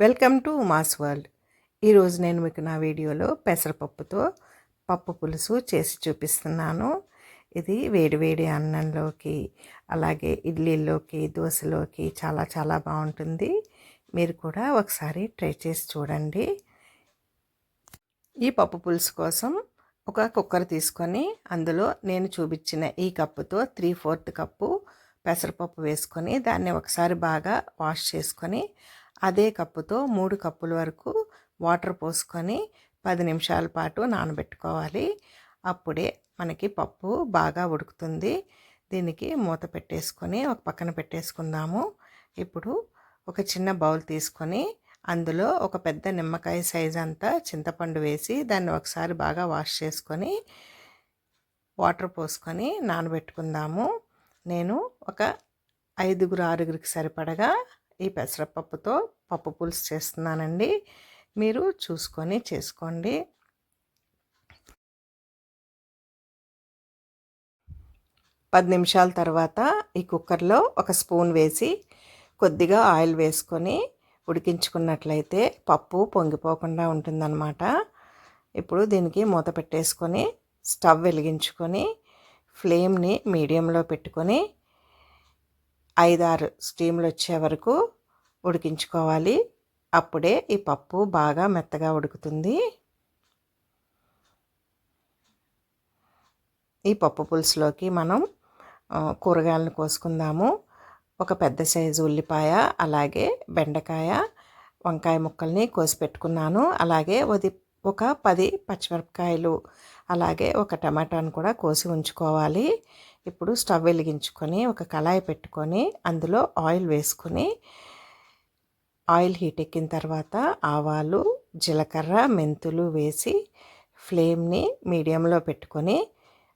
Welcome to mass world. ఈరోజు నేను మీకు నా వీడియోలో పెసరపప్పుతో పప్పు పులుసు చేసి చూపిస్తున్నాను. ఇది వేడివేడి అన్నంలోకి అలాగే ఇడ్లీలోకి దోశలోకి చాలా చాలా బాగుంటుంది. మీరు కూడా ఒకసారి ట్రై చేసి చూడండి. ఈ పప్పు పులుసు కోసం ఒక కుక్కర్ తీసుకొని అందులో నేను చూపించిన ఈ కప్పుతో త్రీ ఫోర్త్ కప్పు పెసరపప్పు వేసుకొని దాన్ని ఒకసారి బాగా వాష్ చేసుకొని అదే కప్పుతో మూడు కప్పుల వరకు వాటర్ పోసుకొని పది నిమిషాల పాటు నానబెట్టుకోవాలి. అప్పుడే మనకి పప్పు బాగా ఉడుకుతుంది. దీనికి మూత పెట్టేసుకొని ఒక పక్కన పెట్టేసుకుందాము. ఇప్పుడు ఒక చిన్న బౌల్ తీసుకొని అందులో ఒక పెద్ద నిమ్మకాయ సైజ్ అంతా చింతపండు వేసి దాన్ని ఒకసారి బాగా వాష్ చేసుకొని వాటర్ పోసుకొని నానబెట్టుకుందాము. నేను ఒక ఐదుగురు ఆరుగురికి సరిపడగా ఈ పెసరపప్పుతో పప్పు పులుసు చేస్తున్నానండి. మీరు చూసుకొని చేసుకోండి. పది నిమిషాల తర్వాత ఈ కుక్కర్లో ఒక స్పూన్ వేసి కొద్దిగా ఆయిల్ వేసుకొని ఉడికించుకున్నట్లయితే పప్పు పొంగిపోకుండా ఉంటుందన్నమాట. ఇప్పుడు దీనికి మూత పెట్టేసుకొని స్టవ్ వెలిగించుకొని ఫ్లేమ్ని మీడియంలో పెట్టుకొని ఐదారు స్టీమ్లు వచ్చే వరకు ఉడికించుకోవాలి. అప్పుడే ఈ పప్పు బాగా మెత్తగా ఉడుకుతుంది. ఈ పప్పు పులుసులోకి మనం కూరగాయలను కోసుకుందాము. ఒక పెద్ద సైజు ఉల్లిపాయ అలాగే బెండకాయ వంకాయ ముక్కల్ని కోసి పెట్టుకున్నాను. అలాగే వది ఒక పది పచ్చిమిరపకాయలు అలాగే ఒక టమాటాను కూడా కోసి ఉంచుకోవాలి. ఇప్పుడు స్టవ్ వెలిగించుకొని ఒక కళాయి పెట్టుకొని అందులో ఆయిల్ వేసుకొని ఆయిల్ హీట్ ఎక్కిన తర్వాత ఆవాలు జీలకర్ర మెంతులు వేసి ఫ్లేమ్ని మీడియంలో పెట్టుకొని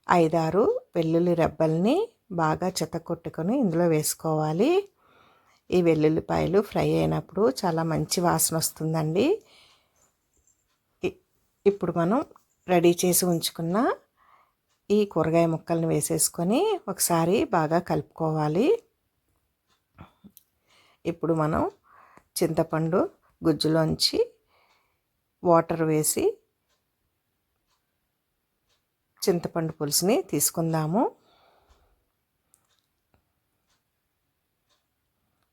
ఐదారు వెల్లుల్లి రెబ్బల్ని బాగా చెత్త కొట్టుకొని ఇందులో వేసుకోవాలి. ఈ వెల్లుల్లిపాయలు ఫ్రై అయినప్పుడు చాలా మంచి వాసన వస్తుందండి. ఇప్పుడు మనం రెడీ చేసి ఉంచుకున్న ఈ కూరగాయ ముక్కల్ని వేసేసుకొని ఒకసారి బాగా కలుపుకోవాలి. ఇప్పుడు మనం చింతపండు గుజ్జులోంచి వాటర్ వేసి చింతపండు పులుసుని తీసుకుందాము.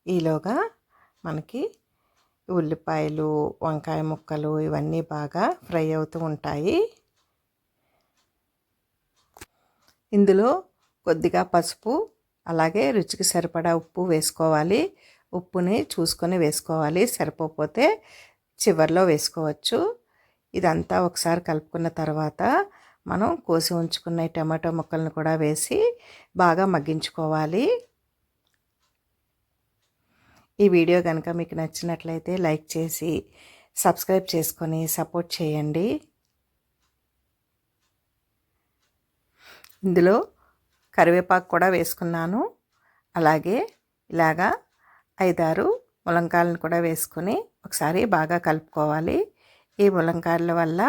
ఈలోగా మనకి ఉల్లిపాయలు వంకాయ ముక్కలు ఇవన్నీ బాగా ఫ్రై అవుతూ ఉంటాయి. ఇందులో కొద్దిగా పసుపు అలాగే రుచికి సరిపడా ఉప్పు వేసుకోవాలి. ఉప్పుని చూసుకొని వేసుకోవాలి. సరిపోతే చివరిలో వేసుకోవచ్చు. ఇదంతా ఒకసారి కలుపుకున్న తర్వాత మనం కోసి ఉంచుకున్న టమాటో ముక్కలను కూడా వేసి బాగా మగ్గించుకోవాలి. ఈ వీడియో కనుక మీకు నచ్చినట్లయితే లైక్ చేసి సబ్స్క్రైబ్ చేసుకొని సపోర్ట్ చేయండి. ఇందులో కరివేపాకు కూడా వేసుకున్నాను. అలాగే ఇలాగా ఐదారు ములంకాయలను కూడా వేసుకొని ఒకసారి బాగా కలుపుకోవాలి. ఈ ములంకాయల వల్ల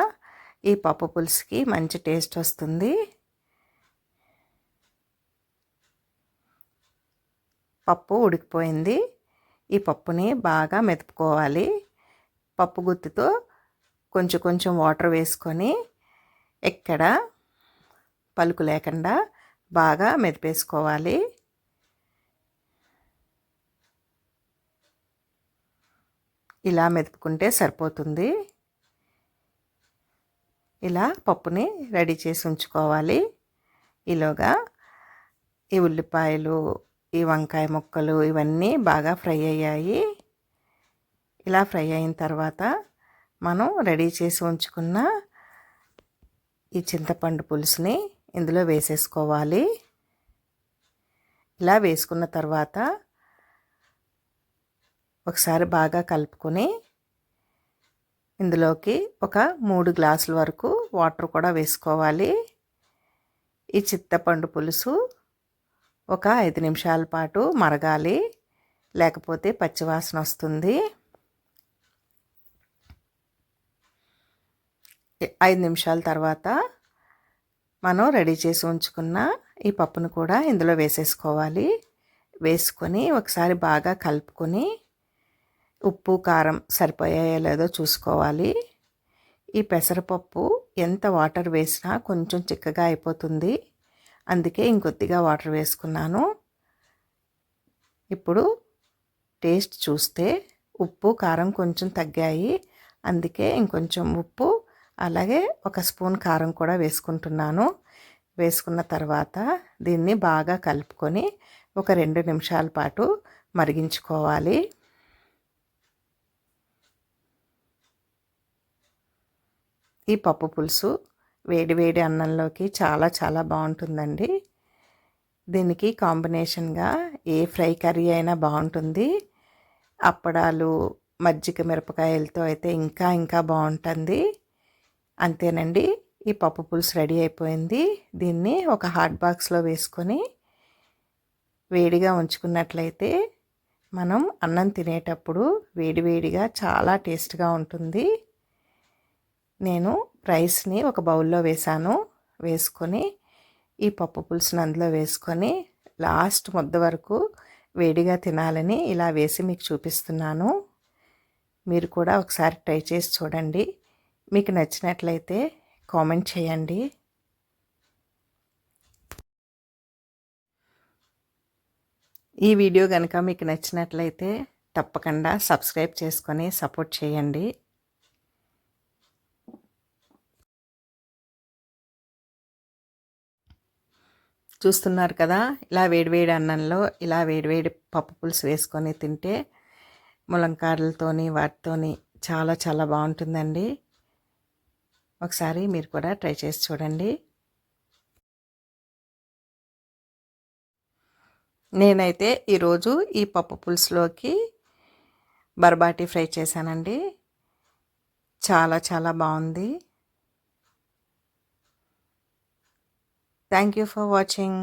ఈ పప్పు పులుసుకి మంచి టేస్ట్ వస్తుంది. పప్పు ఉడికిపోయింది. ఈ పప్పుని బాగా మెతుపుకోవాలి పప్పు గుత్తితో కొంచెం కొంచెం వాటర్ వేసుకొని ఎక్కడ పలుకు లేకుండా బాగా మెదిపేసుకోవాలి. ఇలా మెదుపుకుంటే సరిపోతుంది. ఇలా పప్పుని రెడీ చేసి ఉంచుకోవాలి. ఈలోగా ఈ ఉల్లిపాయలు ఈ వంకాయ ముక్కలు ఇవన్నీ బాగా ఫ్రై అయ్యాయి. ఇలా ఫ్రై అయిన తర్వాత మనం రెడీ చేసి ఉంచుకున్న ఈ చింతపండు పులుసుని ఇందులో వేసేసుకోవాలి. ఇలా వేసుకున్న తర్వాత ఒకసారి బాగా కలుపుకొని ఇందులోకి ఒక మూడు గ్లాసుల వరకు వాటర్ కూడా వేసుకోవాలి. ఈ చింతపండు పులుసు ఒక ఐదు నిమిషాల పాటు మరగాలి. లేకపోతే పచ్చివాసన వస్తుంది. ఐదు నిమిషాల తర్వాత మనం రెడీ చేసి ఉంచుకున్న ఈ పప్పును కూడా ఇందులో వేసేసుకోవాలి. వేసుకొని ఒకసారి బాగా కలుపుకొని ఉప్పు కారం సరిపోయాయో లేదో చూసుకోవాలి. ఈ పెసరపప్పు ఎంత వాటర్ వేసినా కొంచెం చిక్కగా అయిపోతుంది. అందుకే ఇంకొద్దిగా వాటర్ వేసుకున్నాను. ఇప్పుడు టేస్ట్ చూస్తే ఉప్పు కారం కొంచెం తగ్గాయి. అందుకే ఇంకొంచెం ఉప్పు అలాగే ఒక స్పూన్ కారం కూడా వేసుకుంటున్నాను. వేసుకున్న తర్వాత దీన్ని బాగా కలుపుకొని ఒక రెండు నిమిషాల పాటు మరిగించుకోవాలి. ఈ పప్పు పులుసు వేడి వేడి అన్నంలోకి చాలా చాలా బాగుంటుందండి. దీనికి కాంబినేషన్గా ఏ ఫ్రై కర్రీ అయినా బాగుంటుంది. అప్పడాలు మజ్జిగ మిరపకాయలతో అయితే ఇంకా ఇంకా బాగుంటుంది. అంతేనండి. ఈ పప్పు పులుసు రెడీ అయిపోయింది. దీన్ని ఒక హాట్ బాక్స్లో వేసుకొని వేడిగా ఉంచుకున్నట్లయితే మనం అన్నం తినేటప్పుడు వేడివేడిగా చాలా టేస్ట్గా ఉంటుంది. నేను రైస్ని ఒక బౌల్లో వేసాను. వేసుకొని ఈ పప్పు పులుసుని అందులో వేసుకొని లాస్ట్ ముద్ద వరకు వేడిగా తినాలని ఇలా వేసి మీకు చూపిస్తున్నాను. మీరు కూడా ఒకసారి ట్రై చేసి చూడండి. మీకు నచ్చినట్లయితే కామెంట్ చేయండి. ఈ వీడియో కనుక మీకు నచ్చినట్లయితే తప్పకుండా సబ్స్క్రైబ్ చేసుకొని సపోర్ట్ చేయండి. చూస్తున్నారు కదా ఇలా వేడివేడి అన్నంలో ఇలా వేడివేడి పప్పు పులుసు వేసుకొని తింటే ములంకారలతోని వాటితోని చాలా చాలా బాగుంటుందండి. ఒకసారి మీరు కూడా ట్రై చేసి చూడండి. నేనైతే ఈరోజు ఈ పప్పు పులుసులోకి బర్బాటి ఫ్రై చేశానండి. చాలా చాలా బాగుంది. Thank you for watching